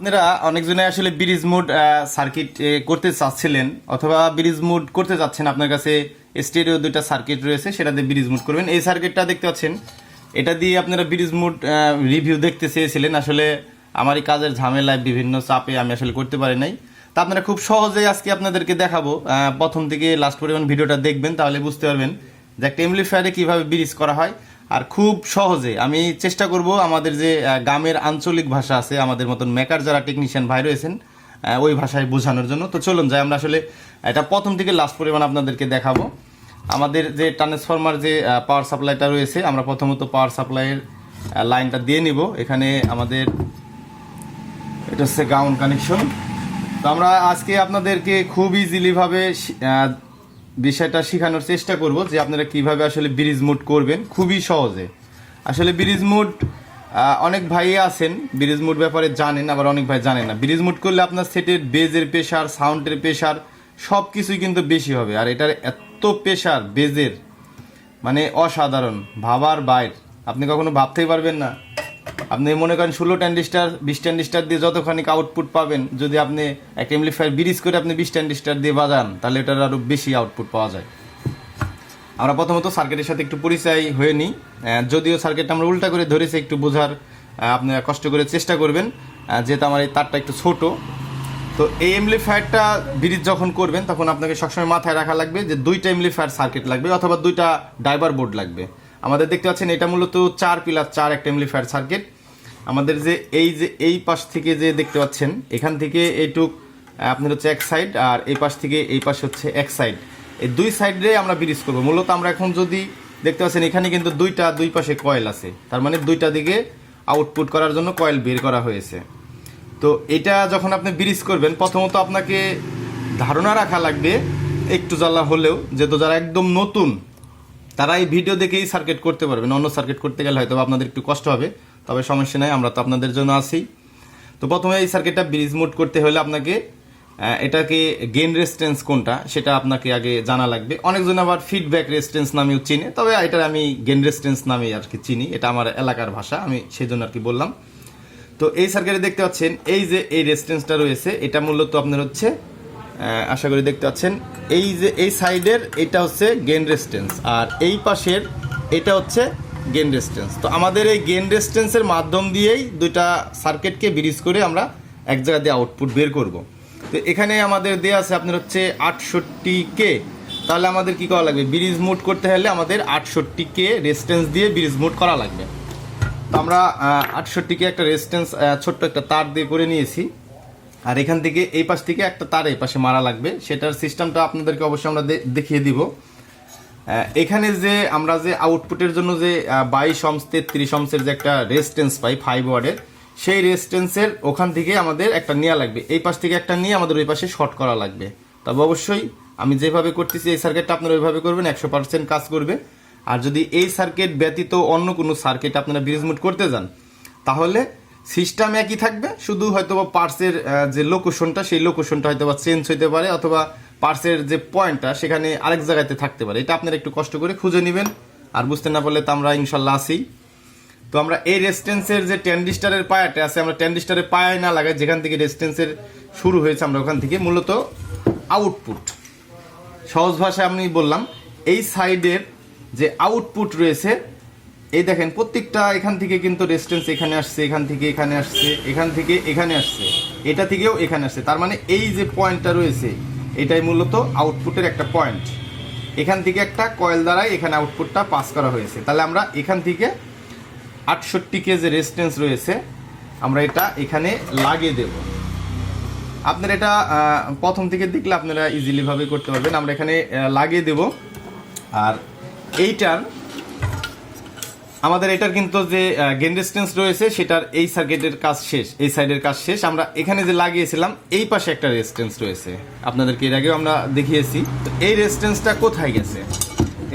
আপনারা অনেকজনে আসলে ব্রিজ মুড সার্কিট করতে চাচ্ছিলেন অথবা ব্রিজ মুড করতে চাচ্ছেন আপনার কাছে স্টেরিও দুইটা সার্কিট রয়েছে, সেটা দিয়ে ব্রিজ মুড করবেন। এই সার্কিটটা দেখতে পাচ্ছেন, এটা দিয়ে আপনারা ব্রিজ মুড রিভিউ দেখতে চেয়েছিলেন। আসলে আমার এই কাজের ঝামেলায় বিভিন্ন চাপে আমি আসলে করতে পারি নাই। তা আপনারা খুব সহজেই আজকে আপনাদেরকে দেখাবো। প্রথম থেকে লাস্ট পরিমাণ ভিডিওটা দেখবেন, তাহলে বুঝতে পারবেন যে একটা এমলিফায়ারে কীভাবে ব্রিজ করা হয়। আর খুব সহজে আমি চেষ্টা করব আমাদের যে গ্রামের আঞ্চলিক ভাষা আছে, আমাদের মতন মেকার যারা টেকনিশিয়ান ভাই রয়েছেন ওই ভাষায় বোঝানোর জন্য। তো চলুন যাই, আমরা আসলে এটা প্রথম থেকে লাস্ট পরিমাণ আপনাদেরকে দেখাবো। আমাদের যে ট্রান্সফরমার যে পাওয়ার সাপ্লাইটা রয়েছে, আমরা প্রথমত পাওয়ার সাপ্লাইয়ের লাইনটা দিয়ে নিব। এখানে আমাদের এটা হচ্ছে গ্রাউন্ড কানেকশন তো আমরা আজকে আপনাদেরকে খুব ইজিলিভাবে বিষয়টা শেখানোর চেষ্টা করব যে আপনারা কীভাবে আসলে ব্রিজ মুড করবেন। খুবই সহজে। আসলে ব্রিজ মুড অনেক ভাই আছেন, ব্রিজ মুড ব্যাপারে জানেন, আবার অনেক ভাই জানেন না। ব্রিজ মুড করলে আপনার সেটের বেজের প্রেশার সাউন্ডের প্রেশার সব কিছুই কিন্তু বেশি হবে। আর এটার এত প্রেশার বেজের মানে অসাধারণ, ভাবার বাইর। আপনি কখনো ভাবতেই পারবেন না। আপনি মনে করেন ষোলো ট্যান্ডিস্টার, বিশ ট্যান্ডিস্টার দিয়ে যতখানি আউটপুট পাবেন, যদি আপনি একটা এমপ্লিফায়ার ব্রিজ করে আপনি বিশ ট্যান্ডিস্টার দিয়ে বাজান, তাহলে এটার আরও বেশি আউটপুট পাওয়া যায়। আমরা প্রথমত সার্কিটের সাথে একটু পরিচয় হয়ে নিই। যদিও সার্কিটটা আমরা উল্টা করে ধরেছি, একটু বোঝার আপনারা কষ্ট করে চেষ্টা করবেন যেহেতু আমার এই তারটা একটু ছোট। তো এই এমপ্লিফায়ারটা ব্রিজ যখন করবেন, তখন আপনাকে সবসময় মাথায় রাখা লাগবে যে দুইটা এমপ্লিফায়ার সার্কিট লাগবে, অথবা দুইটা ড্রাইভার বোর্ড লাগবে। আমাদের দেখতে পাচ্ছেন এটা মূলত চার পিলার, চার একটা এমপ্লিফায়ার সার্কিট আমাদের যে এই যে, এই পাশ থেকে যে দেখতে পাচ্ছেন, এখান থেকে এইটুক আপনার হচ্ছে এক সাইড আর এই পাশ থেকে এই পাশ হচ্ছে এক সাইড এই দুই সাইডে আমরা ব্রিজ করব। মূলত আমরা এখন যদি দেখতে পাচ্ছেন, এখানে কিন্তু দুইটা, দুই পাশে কয়েল আছে। তার মানে দুইটা দিকে আউটপুট করার জন্য কয়েল বের করা হয়েছে। তো এটা যখন আপনি ব্রিজ করবেন, প্রথমত আপনাকে ধারণা রাখা লাগবে, একটু জ্বালা হলেও, যেহেতু যারা একদম নতুন তারা এই ভিডিও দেখেই সার্কিট করতে পারবেন অন্য সার্কিট করতে গেলে হয়তো আপনাদের একটু কষ্ট হবে। তবে সমস্যা নাই, আমরা তো আপনাদের জন্য আছি। তো প্রথমে এই সার্কিটটা ব্রিজ মোড করতে হলে আপনাকে এটাকে গেন রেজিস্ট্যান্স কোনটা সেটা আপনাকে আগে জানা লাগবে। অনেকজন আবার ফিডব্যাক রেজিস্ট্যান্স নামেও চিনে, তবে এটা আমি গেন রেজিস্ট্যান্স নামে আর কি চিনি, এটা আমার এলাকার ভাষা, আমি সেই জন্য আর কি বললাম। তো এই সার্কিটে দেখতে পাচ্ছেন, এই যে এই রেজিস্ট্যান্সটা রয়েছে, এটা মূলত আপনার হচ্ছে আশা করি দেখতে পাচ্ছেন। এই যে, এই সাইডের এটা হচ্ছে গেন রেজিস্ট্যান্স আর এই পাশের এটা হচ্ছে গেন রেজিস্ট্যান্স তো আমাদের এই গেন রেজিস্ট্যান্সের মাধ্যম দিয়েই দুইটা সার্কিটকে ব্রিজ করে আমরা এক জায়গা দিয়ে আউটপুট বের করব। তো এখানে আমাদের দেওয়া আছে আপনার হচ্ছে আটষট্টি কে তাহলে আমাদের কি করা লাগবে? ব্রিজ মুড করতে হলে আমাদের আটষট্টি কে রেজিস্ট্যান্স দিয়ে ব্রিজ মুড করা লাগবে। তো আমরা আটষট্টিকে একটা রেজিস্ট্যান্স ছোট্ট একটা তার দিয়ে করে নিয়েছি। আর এখান থেকে এই পাশ থেকে একটা তার এই পাশে মারা লাগবে। সেটার সিস্টেমটা আপনাদেরকে অবশ্যই আমরা দেখিয়ে দিব। এখানে যে আমরা যে আউটপুটের জন্য যে বাইশ অমস তেত্রিশ অমসের যে একটা রেজিস্ট্যান্স পাই ফাইভ ওয়ার্ডের সেই রেজিস্ট্যান্সের ওখান থেকে আমাদের একটা নেওয়া লাগবে। এই পাশ থেকে একটা নিয়ে আমাদের ওই পাশে শর্ট করা লাগবে। তবে অবশ্যই আমি যেভাবে করতেছি এই সার্কিটটা আপনারা ওইভাবে করবেন, একশো পার্সেন্ট কাজ করবে। আর যদি এই সার্কিট ব্যতীত অন্য কোনো সার্কিট আপনারা ব্রিজমুট করতে যান, তাহলে সিস্টেম একই থাকবে, শুধু হয়তো বা পার্সের যে লোকেশনটা সেই লোকেশনটা হয়তো বা চেঞ্জ হইতে পারে, অথবা পার্সের যে পয়েন্টটা সেখানে আরেক জায়গাতে থাকতে পারে। এটা আপনারা একটু কষ্ট করে খুঁজে নেবেন, আর বুঝতে না পারলে তো আমরা ইনশাল্লাহ আসি তো আমরা এই রেজিস্ট্যান্সের যে টেন্ডিস্টারের পায়াটা আছে, আমরা টেন্ডিস্টারের পায়ায় না লাগাই, যেখান থেকে রেজিস্ট্যান্সের শুরু হয়েছে আমরা ওখান থেকে, মূলত আউটপুট সহজ ভাষায় আমি বললাম, এই সাইডের যে আউটপুট রয়েছে এই দেখেন, প্রত্যেকটা এখান থেকে কিন্তু রেজিস্ট্যান্স এখানে আসছে, এখান থেকে এখানে আসছে, এখান থেকে এখানে আসছে, এটা থেকেও এখানে আসছে। তার মানে এই যে পয়েন্টটা রয়েছে, এটাই মূলত আউটপুটের একটা পয়েন্ট এখান থেকে একটা কয়েল দ্বারাই এখানে আউটপুটটা পাস করা হয়েছে। তাহলে আমরা এখান থেকে আটষট্টি কে যে রেজিস্ট্যান্স রয়েছে, আমরা এটা এখানে লাগিয়ে দেব। আপনারা এটা প্রথম থেকে দেখলে আপনারা ইজিলিভাবে করতে পারবেন। আমরা এখানে লাগিয়ে দেব। আর এইটার আমাদের এটার কিন্তু যে গেন রেজিস্ট্যান্স রয়েছে, সেটার এই সার্কিটের কাজ শেষ, এই সাইডের কাজ শেষ। আমরা এখানে যে লাগিয়েছিলাম, এই পাশে একটা রেজিস্ট্যান্স রয়েছে। আপনাদেরকে এর আগেও আমরা দেখিয়েছি। এই রেজিস্ট্যান্সটা কোথায় গেছে?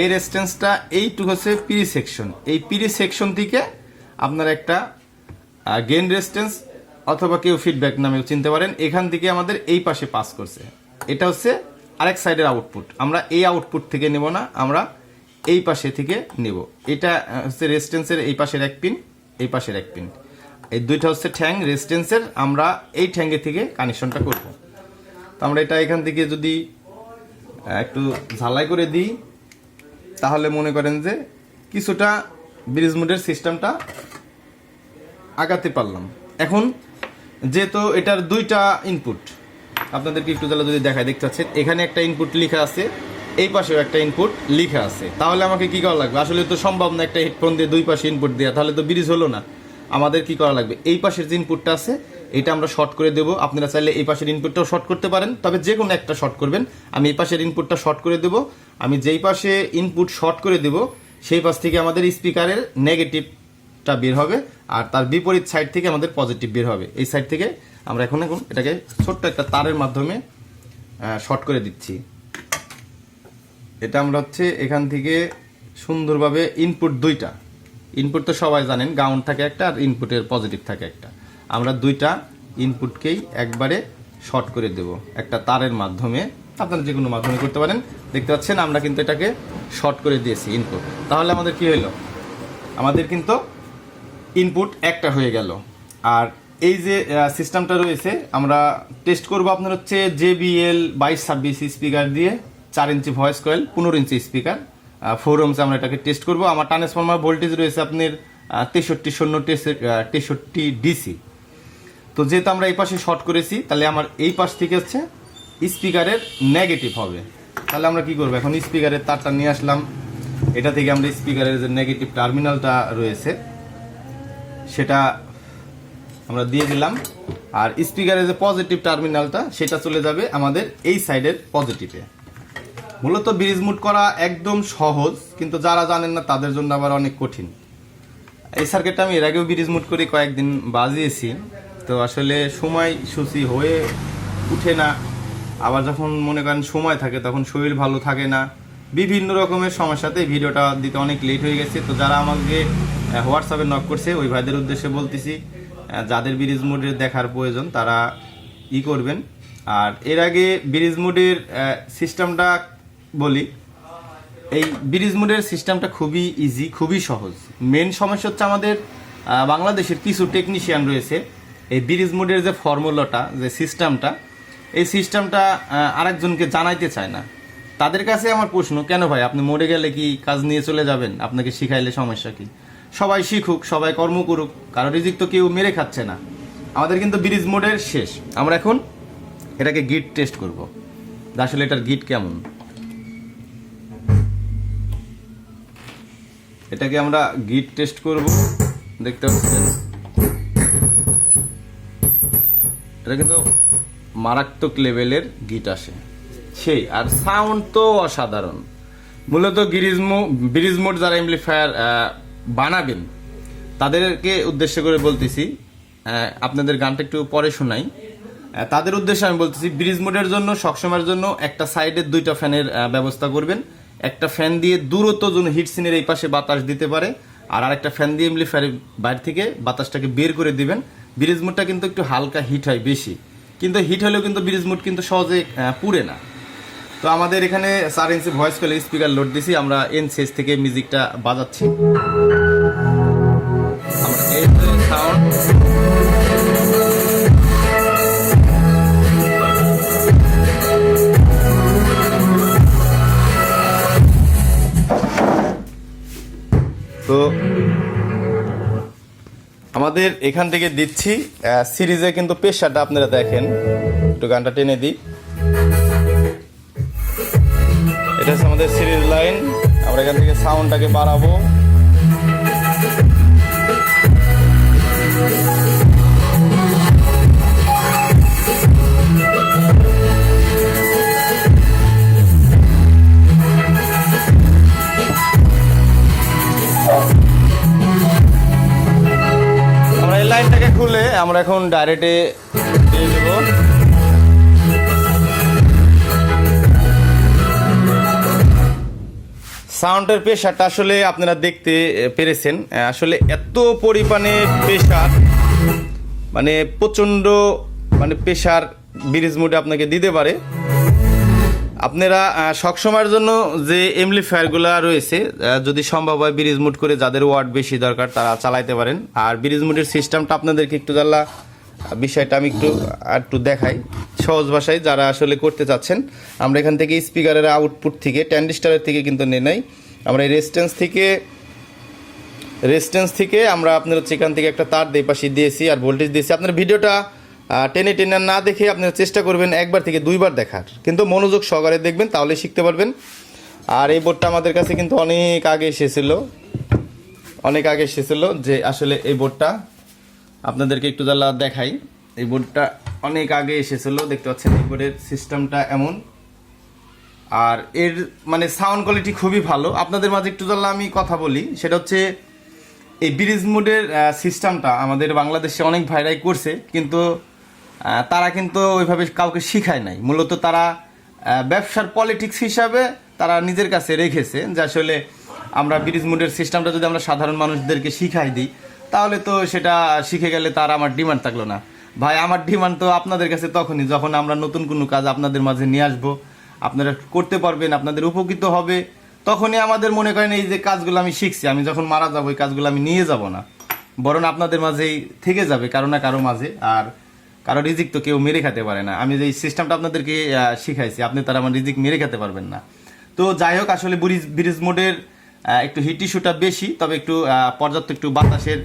এই রেজিস্ট্যান্সটা এইটুকু হচ্ছে পিরি সেকশন এই পিরি সেকশন থেকে আপনার একটা গেন রেজিস্ট্যান্স অথবা কেউ ফিডব্যাক নামেও চিনতে পারেন। এখান থেকে আমাদের এই পাশে পাস করছে। এটা হচ্ছে আরেক সাইডের আউটপুট আমরা এই আউটপুট থেকে নেব না। আমরা এই পাশে থেকে নেব। এটা হচ্ছে রেজিস্ট্যান্সের এই পাশের এক পিন এই পাশের এক পিন এই দুইটা হচ্ছে ঠ্যাং রেজিস্ট্যান্সের আমরা এই ঠ্যাঙ্গে থেকে কানেকশনটা করব। তো আমরা এটা এখান থেকে যদি একটু ঝালাই করে দিই, তাহলে মনে করেন যে কিছুটা ব্রিজ মোডের সিস্টেমটা আগাতে পারলাম। এখন যেহেতু এটার দুইটা ইনপুট আপনাদেরকে একটু তাহলে যদি দেখায় দেখতে পাচ্ছেন, এখানে একটা ইনপুট লেখা আছে এই পাশেও একটা ইনপুট লেখা আছে। তাহলে আমাকে কি করা লাগবে? আসলে তো সম্ভব না একটা হেডফোন দিয়ে দুই পাশে ইনপুট দেওয়া তাহলে তো ব্রিজ হলো না। আমাদের কি করা লাগবে? এই পাশের যে ইনপুটটা আছে, এটা আমরা শর্ট করে দেবো। আপনারা চাইলে এই পাশের ইনপুটটাও শর্ট করতে পারেন, তবে যে কোনো একটা শর্ট করবেন। আমি এই পাশের ইনপুটটা শর্ট করে দেবো। আমি যেই পাশে ইনপুট শর্ট করে দেবো, সেই পাশ থেকে আমাদের স্পিকারের নেগেটিভটা বের হবে, আর তার বিপরীত সাইড থেকে আমাদের পজিটিভ বের হবে। এই সাইড থেকে আমরা এখন এখন এটাকে ছোট্ট একটা তারের মাধ্যমে শর্ট করে দিচ্ছি। এটা আমরা হচ্ছে এখান থেকে সুন্দরভাবে ইনপুট দুইটা। ইনপুট তো সবাই জানেন গাউন থাকে একটা আর ইনপুটের পজিটিভ থাকে একটা। আমরা দুইটা ইনপুটকেই একবারে শর্ট করে দেব। একটা তারের মাধ্যমে, আপনারা যে কোনো মাধ্যমে করতে পারেন। দেখতে পাচ্ছেন, আমরা কিন্তু এটাকে শর্ট করে দিয়েছি ইনপুট তাহলে আমাদের কি হলো আমাদের কিন্তু ইনপুট একটা হয়ে গেল। আর এই যে সিস্টেমটা রয়েছে, আমরা টেস্ট করব আপনার হচ্ছে জেবিএল বাইশ ছাব্বিশ স্পিকার দিয়ে। চার ইঞ্চি ভয়েস কয়েল পনেরো ইঞ্চি স্পিকার ফোর ওমসে আমরা এটাকে টেস্ট করব। আমার ট্রান্সফর্মার ভোল্টেজ রয়েছে আপনার তেষট্টি শূন্য তেষট্টি ডিসি তো যেহেতু আমরা এই পাশে শর্ট করেছি, তাহলে আমার এই পাশ থেকে হচ্ছে স্পিকারের নেগেটিভ হবে। তাহলে আমরা কি করব? এখন স্পিকারের তারটা নিয়ে আসলাম। এটা থেকে আমরা স্পিকারের যে নেগেটিভ টার্মিনালটা রয়েছে, সেটা আমরা দিয়ে দিলাম। আর স্পিকারের যে পজিটিভ টার্মিনালটা সেটা চলে যাবে আমাদের এই সাইডের পজিটিভে মূলত ব্রিজ মুট করা একদম সহজ, কিন্তু যারা জানেন না তাদের জন্য আবার অনেক কঠিন। এই সার্কিটটা আমি এর আগেও ব্রিজ মুট করে কয়েকদিন বাজিয়েছি। তো আসলে সময় সূচি হয়ে উঠে না। আবার যখন মনে করেন সময় থাকে, তখন শরীর ভালো থাকে না। বিভিন্ন রকমের সমস্যাতে ভিডিওটা দিতে অনেক লেট হয়ে গেছে। তো যারা আমাকে হোয়াটসঅ্যাপে নক করছে, ওই ভাইদের উদ্দেশ্যে বলতেছি যাদের ব্রিজ মোডের দেখার প্রয়োজন, তারা ই করবেন। আর এর আগে ব্রিজ মুডের সিস্টেমটা বলি, এই ব্রিজ মোডের সিস্টেমটা খুবই ইজি খুবই সহজ। মেন সমস্যা হচ্ছে আমাদের বাংলাদেশের কিছু টেকনিশিয়ান রয়েছে। এই ব্রিজ মোডের যে ফর্মুলাটা যে সিস্টেমটা এই সিস্টেমটা আরেকজনকে জানাইতে চায় না। তাদের কাছে আমার প্রশ্ন, কেন ভাই, আপনি মরে গেলে কি কাজ নিয়ে চলে যাবেন? আপনাকে শিখাইলে সমস্যা কি? সবাই শিখুক, সবাই কর্ম করুক, কারও রিজিক তো কেউ মেরে খাচ্ছে না। আমাদের কিন্তু ব্রিজ মোডের শেষ। আমরা এখন এটাকে গিট টেস্ট করব। আসলে এটার গিট কেমন? এটাকে আমরা গিট টেস্ট করব। দেখতে পাচ্ছেন? এটা কিন্তু মারাত্মক লেভেলের গিট আসে। সেই, আর সাউন্ড তো অসাধারণ। মূলত গিরিজমো ব্রিজ মোড যারা এমপ্লিফায়ার বানাবেন, তাদেরকে উদ্দেশ্য করে বলতেছি আপনাদের গানটা একটু পরে শোনাই। তাদের উদ্দেশ্যে আমি বলতেছি ব্রিজ মোডের জন্য, সবসময়ের জন্য একটা সাইডের দুইটা ফ্যানের ব্যবস্থা করবেন। একটা ফ্যান দিয়ে দূরত্ব যেন হিট সিনের এই পাশে বাতাস দিতে পারে, আর আরেকটা ফ্যান দিয়ে এমনি ফ্যানের বাইরে থেকে বাতাসটাকে বের করে দিবেন। ব্রিজ মুডটা কিন্তু একটু হালকা হিট হয় বেশি। কিন্তু হিট হলেও কিন্তু ব্রিজ মুড কিন্তু সহজে পুড়ে না। তো আমাদের এখানে চার ইঞ্চি ভয়েস কলে স্পিকার লোড দিছি, আমরা এন থেকে মিউজিকটা বাজাচ্ছি। তো আমাদের এখান থেকে দিচ্ছি সিরিজে কিন্তু পেশাটা আপনারা দেখেন। একটু গানটা টেনে দিই। এটা হচ্ছে আমাদের সিরিজ লাইন। আমরা এখান থেকে সাউন্ডটাকে বাড়াবো। লাইনটাকে খুলে আমরা এখন ডাইরেক্টে দিয়ে দেবো। সাউন্ডের প্রেশারটা আসলে আপনারা দেখতে পেরেছেন। আসলে এত পরিমাণে প্রেশার মানে প্রচণ্ড মানে প্রেশার ব্রিজ মোডে আপনাকে দিতে পারে। আপনারা সবসময়ের জন্য যে এমলি এমপ্লিফায়ারগুলো রয়েছে যদি সম্ভব হয় ব্রিজ মুড করে যাদের ওয়ার্ড বেশি দরকার, তারা চালাইতে পারেন। আর ব্রিজ মুডের সিস্টেমটা আপনাদেরকে একটু জানলা বিষয়টা আমি একটু একটু দেখাই। সহজ ভাষায় যারা আসলে করতে চাচ্ছেন, আমরা এখান থেকে স্পিকারের আউটপুট থেকে ট্যান্ডিস্টারের থেকে কিন্তু নিয়ে নেই। আমরা এই রেজিস্ট্যান্স থেকে রেস্টেন্স থেকে আমরা আপনার হচ্ছে এখান থেকে একটা তার দিয়ে পাশে দিয়েছি, আর ভোল্টেজ দিয়েছি। আপনার ভিডিওটা টেনে টেনে না দেখে আপনি চেষ্টা করবেন একবার থেকে দুইবার দেখার। কিন্তু মনোযোগ সহকারে দেখবেন তাহলে শিখতে পারবেন। আর এই বোর্ডটা আমাদের কাছে কিন্তু অনেক আগে এসেছিল। অনেক আগে এসেছিল যে আসলে এই বোর্ডটা আপনাদেরকে একটু জ্বালা দেখাই। এই বোর্ডটা অনেক আগে এসেছিল, দেখতে পাচ্ছেন এই বোর্ডের সিস্টেমটা এমন। আর এর মানে সাউন্ড কোয়ালিটি খুবই ভালো। আপনাদের মাঝে একটু জ্বালা আমি কথা বলি, সেটা হচ্ছে এই ব্রিজ মোডের সিস্টেমটা আমাদের বাংলাদেশে অনেক ভাইরাই করছে, কিন্তু তারা কিন্তু ওইভাবে কাউকে শিখায় নাই। মূলত তারা ব্যবসার পলিটিক্স হিসাবে তারা নিজের কাছে রেখেছে যে আসলে আমরা ব্রিজ মুডের সিস্টেমটা যদি আমরা সাধারণ মানুষদেরকে শিখাই দিই, তাহলে তো সেটা শিখে গেলে তার আমার ডিমান্ড থাকল না। ভাই, আমার ডিমান্ড তো আপনাদের কাছে তখনই, যখন আমরা নতুন কোনো কাজ আপনাদের মাঝে নিয়ে আসব, আপনারা করতে পারবেন, আপনাদের উপকৃত হবে, তখনই আমাদের মনে করেন এই যে কাজগুলো আমি শিখছি, আমি যখন মারা যাব, এই কাজগুলো আমি নিয়ে যাব না। বরং আপনাদের মাঝেই থেকে যাবে, কারও না কারও মাঝে। আর কারও রিজিক তো কেউ মেরে খেতে পারে না। আমি যে সিস্টেমটা আপনাদেরকে শিখাইছি, আপনি তারা আমার রিজিক মেরে খেতে পারবেন না। তো যাই হোক, আসলে ব্রিজ ব্রিজ মোডের একটু হিট ইস্যুটা বেশি, তবে একটু পর্যাপ্ত একটু বাতাসের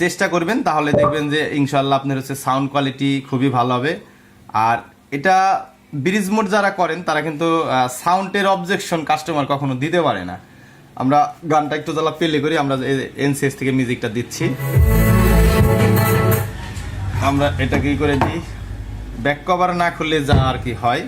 চেষ্টা করবেন। তাহলে দেখবেন যে ইনশাল্লাহ আপনার হচ্ছে সাউন্ড কোয়ালিটি খুবই ভালো হবে। আর এটা ব্রিজ মোড যারা করেন, তারা কিন্তু সাউন্ডের অবজেকশন কাস্টমার কখনো দিতে পারে না। আমরা গানটা একটু জ্বালা প্লে করি, আমরা এনসিএস থেকে মিউজিকটা দিচ্ছি। আমরা এটা কি করে দিই? ব্যাক কভার না খুললে যা আর কি হয়।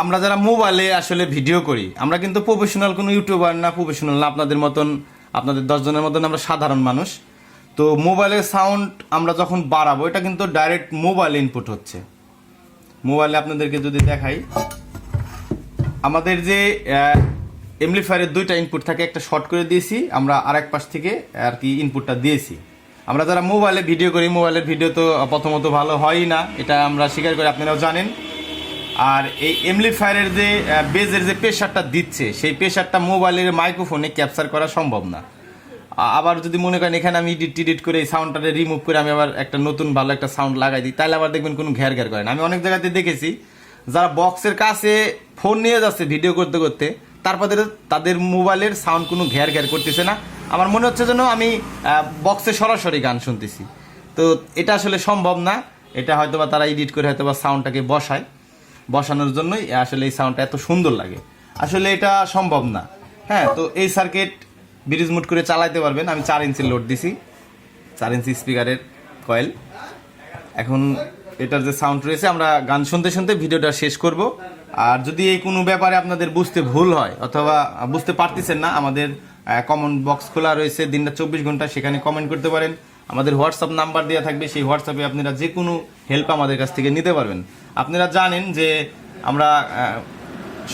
আমরা যারা মোবাইলে আসলে ভিডিও করি, আমরা কিন্তু প্রফেশনাল কোনো ইউটিউবার না প্রফেশনাল না, আপনাদের মতন, আপনাদের দশজনের মতন আমরা সাধারণ মানুষ। তো মোবাইলের সাউন্ড আমরা যখন বাড়াবো, এটা কিন্তু ডাইরেক্ট মোবাইল ইনপুট হচ্ছে। মোবাইলে আপনাদেরকে যদি দেখাই, আমাদের যে এমপ্লিফায়ারের দুইটা ইনপুট থাকে, একটা শর্ট করে দিয়েছি, আমরা আরেক পাশ থেকে আর কি ইনপুটটা দিয়েছি। আমরা যারা মোবাইলে ভিডিও করি, মোবাইলের ভিডিও তো প্রথমত ভালো হয়ই না, এটা আমরা স্বীকার করি, আপনারাও জানেন। আর এই এমপ্লিফায়ারের যে বেজের যে প্রেশারটা দিচ্ছে, সেই প্রেশারটা মোবাইলের মাইক্রোফোনে ক্যাপচার করা সম্ভব না। আবার যদি মনে করেন এখানে আমি এডিট টিডিট করে এই সাউন্ডটাকে রিমুভ করে আমি আবার একটা নতুন ভালো একটা সাউন্ড লাগাই দিই, তাহলে আবার দেখবেন কোনো ঘ্যার ঘ্যার করে না। আমি অনেক জায়গাতে দেখেছি, যারা বক্সের কাছে ফোন নিয়ে যাচ্ছে ভিডিও করতে করতে, তারপরে তাদের মোবাইলের সাউন্ড কোনো ঘ্যার ঘ্যার করতেছে না। আমার মনে হচ্ছে যেন আমি বক্সে সরাসরি গান শুনতেছি। তো এটা আসলে সম্ভব না, এটা হয়তো বা তারা এডিট করে হয়তো বা সাউন্ডটাকে বসায়। বসানোর জন্যই আসলে এই সাউন্ডটা এত সুন্দর লাগে। আসলে এটা সম্ভব না। হ্যাঁ তো এই সার্কিট ব্রিজ মুট করে চালাইতে পারবেন। আমি চার ইঞ্চি লোড দিছি। চার ইঞ্চি স্পিকারের কয়েল এখন এটার যে সাউন্ড রয়েছে, আমরা গান শুনতে শুনতে ভিডিওটা শেষ করব। আর যদি এই কোনো ব্যাপারে আপনাদের বুঝতে ভুল হয়, অথবা বুঝতে পারতেছেন না, আমাদের কমন বক্স খোলা রয়েছে। দিনটা চব্বিশ ঘণ্টা, সেখানে কমেন্ট করতে পারেন। আমাদের হোয়াটসঅ্যাপ নাম্বার দেওয়া থাকবে, সেই হোয়াটসঅ্যাপে আপনারা যে কোনো হেল্প আমাদের কাছ থেকে নিতে পারবেন। আপনারা জানেন যে আমরা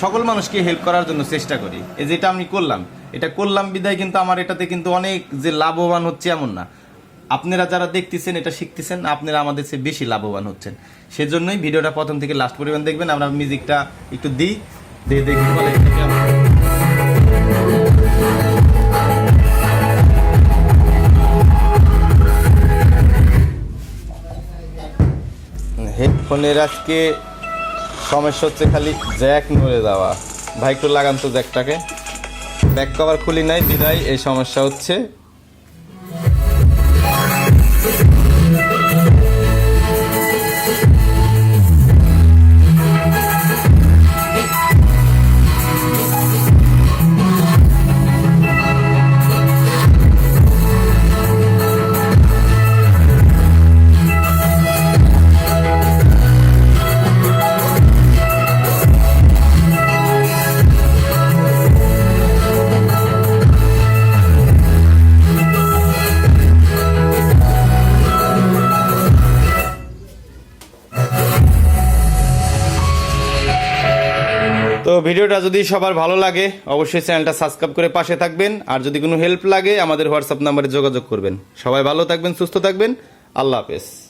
সকল মানুষকে হেল্প করার জন্য চেষ্টা করি। এই যেটা আমি করলাম, এটা করলাম বিদায় কিন্তু আমার এটাতে কিন্তু অনেক যে লাভবান হচ্ছে এমন না। আপনারা যারা দেখতেছেন, এটা শিখতেছেন, আপনারা আমাদের চেয়ে বেশি লাভবান হচ্ছেন। সেজন্যই ভিডিওটা প্রথম থেকে লাস্ট পরিমাণ দেখবেন, আমরা মিউজিকটা একটু দিই, দিয়ে দেখি বলে কেমন। আজকে সমস্যা হচ্ছে খালি জ্যাক নড়ে দেওয়া ভাই, একটু লাগান তো জ্যাকটাকে ব্যাক কভার খুলি নাই বিদায় এই সমস্যা হচ্ছে ভিডিওটা যদি সবার ভালো লাগে, অবশ্যই চ্যানেলটা সাবস্ক্রাইব করে পাশে থাকবেন। আর যদি কোনো হেল্প লাগে, আমাদের হোয়াটসঅ্যাপ নাম্বারে যোগাযোগ করবেন। সবাই ভালো থাকবেন, সুস্থ থাকবেন। আল্লাহ হাফেজ।